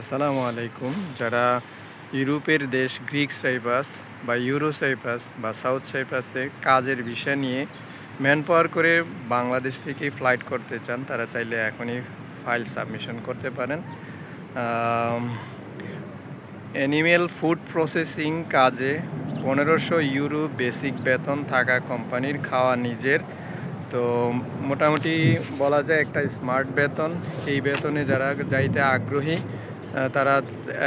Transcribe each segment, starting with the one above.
আসসালামু আলাইকুম। যারা ইউরোপের দেশ গ্রিক সাইপ্রাস বা ইউরো সাইপ্রাস বা সাউথ সাইপ্রাসে কাজের বিষয় নিয়ে ম্যান পাওয়ার করে বাংলাদেশ থেকে ফ্লাইট করতে চান, তারা চাইলে এখনই ফাইল সাবমিশন করতে পারেন। অ্যানিমেল ফুড প্রসেসিং কাজে পনেরোশো ইউরো বেসিক বেতন থাকা কোম্পানির খাওয়া নিজের। তো মোটামুটি বলা যায় একটা স্মার্ট বেতন। এই বেতনে যারা যাইতে আগ্রহী তারা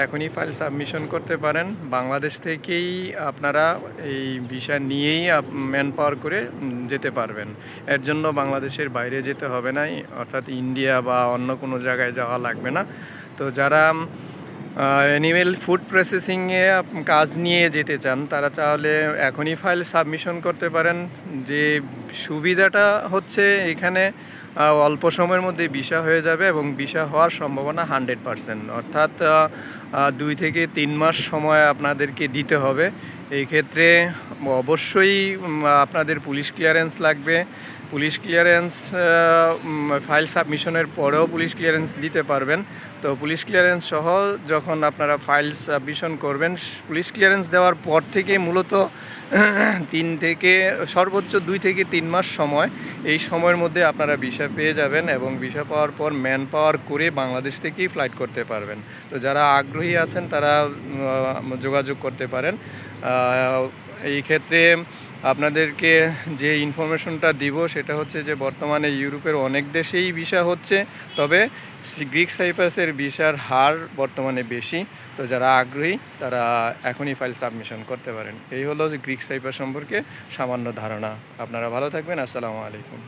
এখনই ফাইল সাবমিশন করতে পারেন। বাংলাদেশ থেকেই আপনারা এই বিষয় নিয়েই ম্যান পাওয়ার করে যেতে পারবেন। এর জন্য বাংলাদেশের বাইরে যেতে হবে না অর্থাৎ ইন্ডিয়া বা অন্য কোনো জায়গায় যাওয়া লাগবে না। তো যারা অ্যানিমেল ফুড প্রসেসিংয়ে কাজ নিয়ে যেতে চান, তারা তাহলে এখনই ফাইল সাবমিশন করতে পারেন। যে সুবিধাটা হচ্ছে এখানে অল্প সময়ের মধ্যে ভিসা হয়ে যাবে এবং ভিসা হওয়ার সম্ভাবনা হান্ড্রেড পারসেন্ট। অর্থাৎ দুই থেকে তিন মাস সময় আপনাদেরকে দিতে হবে। এই ক্ষেত্রে অবশ্যই আপনাদের পুলিশ ক্লিয়ারেন্স লাগবে। পুলিশ ক্লিয়ারেন্স ফাইল সাবমিশনের পরেও পুলিশ ক্লিয়ারেন্স দিতে পারবেন। তো পুলিশ ক্লিয়ারেন্স সহ যখন আপনারা ফাইল সাবমিশন করবেন, পুলিশ ক্লিয়ারেন্স দেওয়ার পর থেকে মূলত তিন থেকে, সর্বোচ্চ দুই থেকে তিন মাস সময় এই সময়ের মধ্যে আপনারা ভিসা পেয়ে যাবেন এবং ভিসা পাওয়ার পর ম্যান পাওয়ার করে বাংলাদেশ থেকেই ফ্লাইট করতে পারবেন। তো যারা আগ্রহী আছেন, তারা যোগাযোগ করতে পারেন। এই ক্ষেত্রে আপনাদেরকে যে ইনফরমেশনটা দিব, সেটা হচ্ছে যে বর্তমানে ইউরোপের অনেক দেশেই ভিসা হচ্ছে, তবে গ্রিক সাইপ্রাসের ভিসার হার বর্তমানে বেশি। তো যারা আগ্রহী, তারা এখনই ফাইল সাবমিশন করতে পারেন। এই হলো যে গ্রিক সাইপ্রাস সম্পর্কে সামান্য ধারণা। আপনারা ভালো থাকবেন। আসসালামু আলাইকুম।